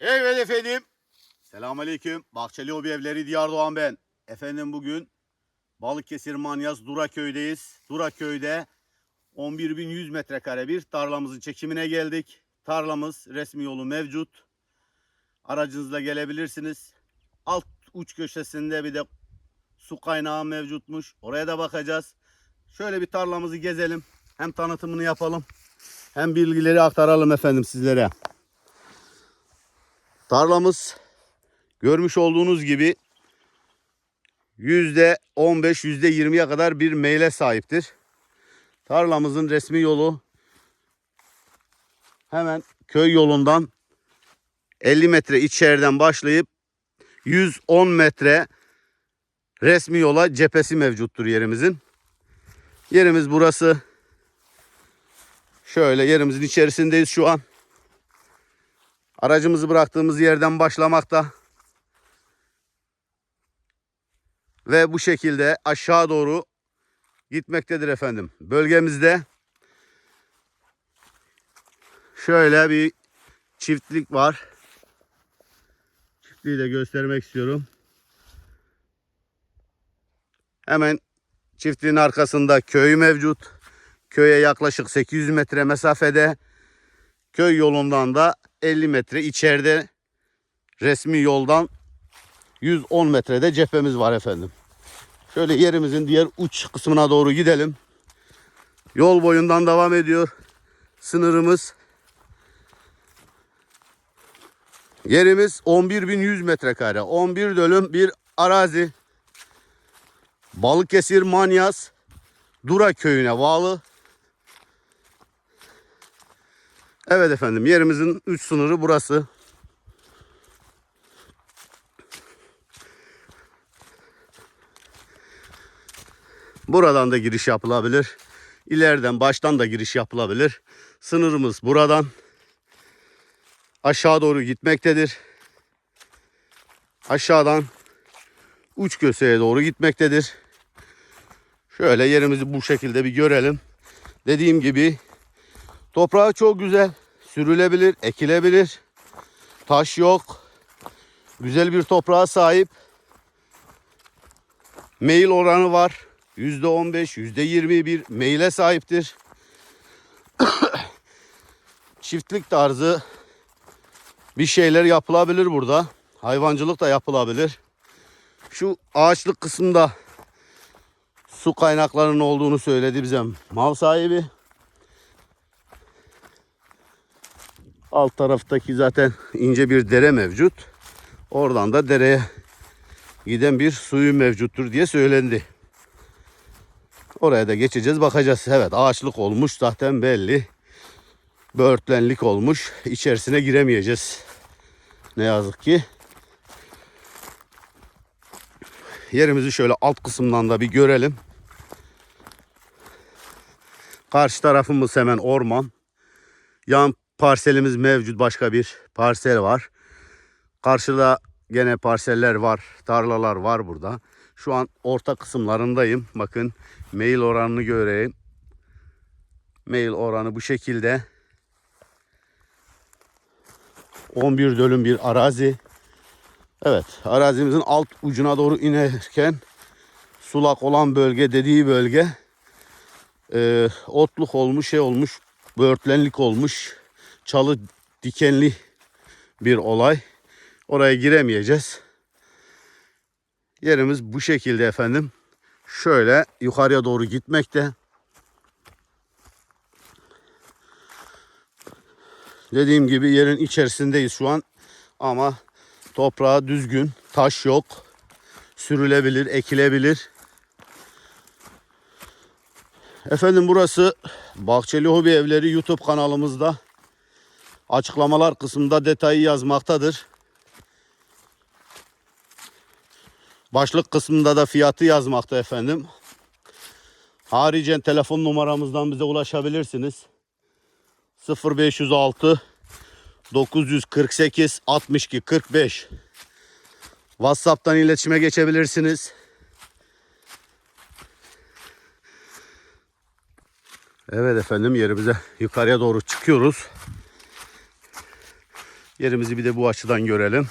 Evet efendim. Selamünaleyküm. Bahçeli Hobi Evleri Diyar Doğan ben. Efendim bugün Balıkesir Manyas Duraköy'deyiz. Duraköy'de 11.100 metrekare bir tarlamızın çekimine geldik. Tarlamız resmi yolu mevcut. Aracınızla gelebilirsiniz. Alt uç köşesinde bir de su kaynağı mevcutmuş. Oraya da bakacağız. Şöyle bir tarlamızı gezelim. Hem tanıtımını yapalım. Hem bilgileri aktaralım efendim sizlere. Tarlamız görmüş olduğunuz gibi %15 %20'ye kadar bir meyle sahiptir. Tarlamızın resmi yolu hemen köy yolundan 50 metre içeriden başlayıp 110 metre resmi yola cephesi mevcuttur yerimizin. Yerimiz burası. Şöyle yerimizin içerisindeyiz şu an. Aracımızı bıraktığımız yerden başlamakta. Ve bu şekilde aşağı doğru gitmektedir efendim. Bölgemizde şöyle bir çiftlik var. Çiftliği de göstermek istiyorum. Hemen çiftliğin arkasında köy mevcut. Köye yaklaşık 800 metre mesafede. Köy yolundan da 50 metre içeride resmi yoldan 110 metrede cephemiz var efendim. Şöyle yerimizin diğer uç kısmına doğru gidelim. Yol boyundan devam ediyor. Sınırımız Yerimiz 11.100 metrekare. 11 dönüm bir arazi. Balıkesir Manyas Dura köyüne bağlı. Evet efendim yerimizin üç sınırı burası. Buradan da giriş yapılabilir. İleriden baştan da giriş yapılabilir. Sınırımız buradan aşağı doğru gitmektedir. Aşağıdan uç köseye doğru gitmektedir. Şöyle yerimizi bu şekilde bir görelim. Dediğim gibi toprağı çok güzel. Sürülebilir, ekilebilir. Taş yok. Güzel bir toprağa sahip. Meyil oranı var. %15, %20 bir meyle sahiptir. Çiftlik tarzı bir şeyler yapılabilir burada. Hayvancılık da yapılabilir. Şu ağaçlık kısımda su kaynaklarının olduğunu söyledi bize mal sahibi. Alt taraftaki zaten ince bir dere mevcut. Oradan da dereye giden bir suyu mevcuttur diye söylendi. Oraya da geçeceğiz bakacağız. Evet ağaçlık olmuş zaten belli. Böğürtlenlik olmuş. İçerisine giremeyeceğiz. Ne yazık ki. Yerimizi şöyle alt kısımdan da bir görelim. Karşı tarafımız hemen orman. Yan parselimiz mevcut. Başka bir parsel var. Karşıda gene parseller var. Tarlalar var burada. Şu an orta kısımlarındayım. Bakın mail oranını göreyim. Mail oranı bu şekilde. 11 dönüm bir arazi. Evet arazimizin alt ucuna doğru inerken sulak olan bölge dediği bölge e, otluk olmuş şey olmuş böğürtlenlik olmuş çalı dikenli bir olay. Oraya giremeyeceğiz. Yerimiz bu şekilde efendim. Şöyle yukarıya doğru gitmekte. Dediğim gibi yerin içerisindeyiz şu an. Ama toprağı düzgün, taş yok. Sürülebilir, ekilebilir. Efendim burası Bahçeli Hobi Evleri YouTube kanalımızda. Açıklamalar kısmında detayı yazmaktadır. Başlık kısmında da fiyatı yazmakta efendim. Haricen telefon numaramızdan bize ulaşabilirsiniz. 0506 948 62 45 WhatsApp'tan iletişime geçebilirsiniz. Evet efendim yerimize yukarıya doğru çıkıyoruz. Yerimizi bir de bu açıdan görelim.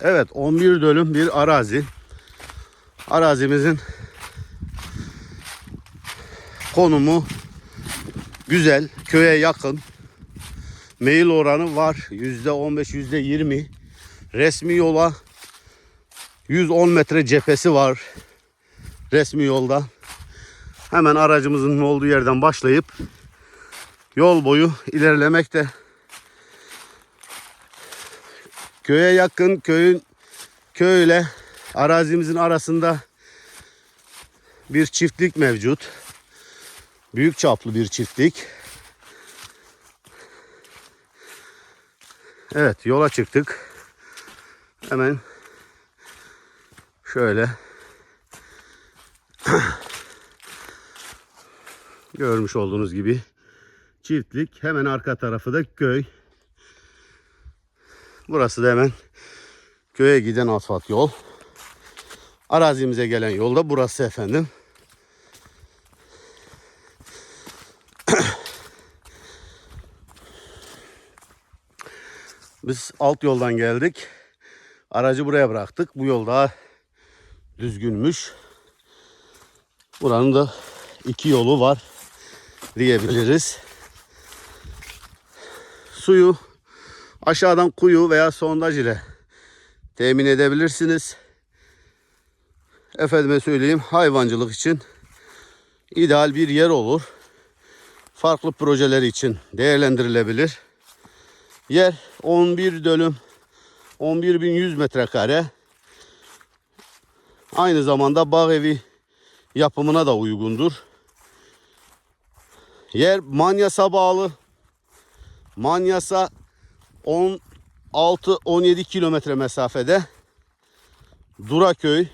Evet 11 dönüm bir arazi. Arazimizin konumu güzel, köye yakın. Meyil oranı var. %15, %20. Resmi yola 110 metre cephesi var. Resmi yolda. Hemen aracımızın olduğu yerden başlayıp yol boyu ilerlemekte. Köye yakın köyün köyle arazimizin arasında bir çiftlik mevcut. Büyük çaplı bir çiftlik. Evet yola çıktık. Hemen şöyle görmüş olduğunuz gibi çiftlik. Hemen arka tarafı da köy. Burası da hemen köye giden asfalt yol. Arazimize gelen yol da burası efendim. Biz alt yoldan geldik. Aracı buraya bıraktık. Bu yol daha düzgünmüş. Buranın da iki yolu var diyebiliriz. Suyu aşağıdan kuyu veya sondaj ile temin edebilirsiniz. Efendime söyleyeyim hayvancılık için ideal bir yer olur. Farklı projeler için değerlendirilebilir. Yer 11 dönüm 11.100 metrekare. Aynı zamanda bağ evi yapımına da uygundur. Yer Manyas'a bağlı. Manyas'a 16-17 kilometre mesafede. Duraköy.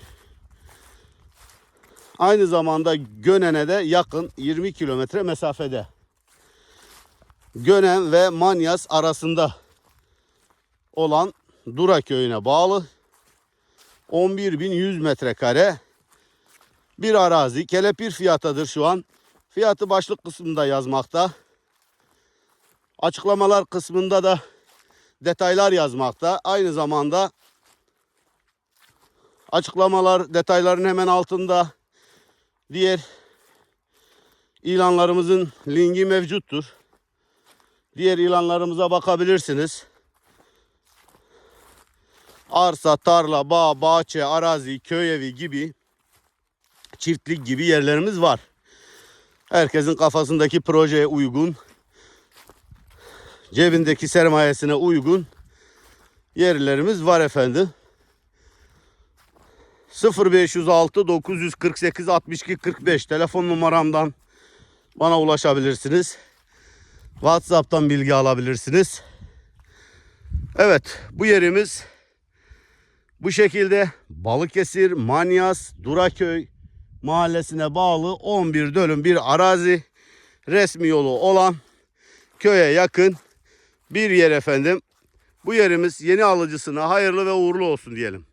Aynı zamanda Gönen'e de yakın 20 kilometre mesafede. Gönen ve Manyas arasında olan Dura köyüne bağlı 11.100 metrekare bir arazi. Kelepir fiyatıdır şu an. Fiyatı başlık kısmında yazmakta. Açıklamalar kısmında da detaylar yazmakta. Aynı zamanda açıklamalar detayların hemen altında diğer ilanlarımızın linki mevcuttur. Diğer ilanlarımıza bakabilirsiniz. Arsa, tarla, bağ, bahçe, arazi, köy evi gibi çiftlik gibi yerlerimiz var. Herkesin kafasındaki projeye uygun, cebindeki sermayesine uygun yerlerimiz var efendim. 0506 948 62 45 telefon numaramdan bana ulaşabilirsiniz. WhatsApp'tan bilgi alabilirsiniz. Evet bu yerimiz bu şekilde Balıkesir, Manyas, Duraköy mahallesine bağlı 11 dönüm bir arazi. Resmi yolu olan köye yakın bir yer efendim. Bu yerimiz yeni alıcısına hayırlı ve uğurlu olsun diyelim.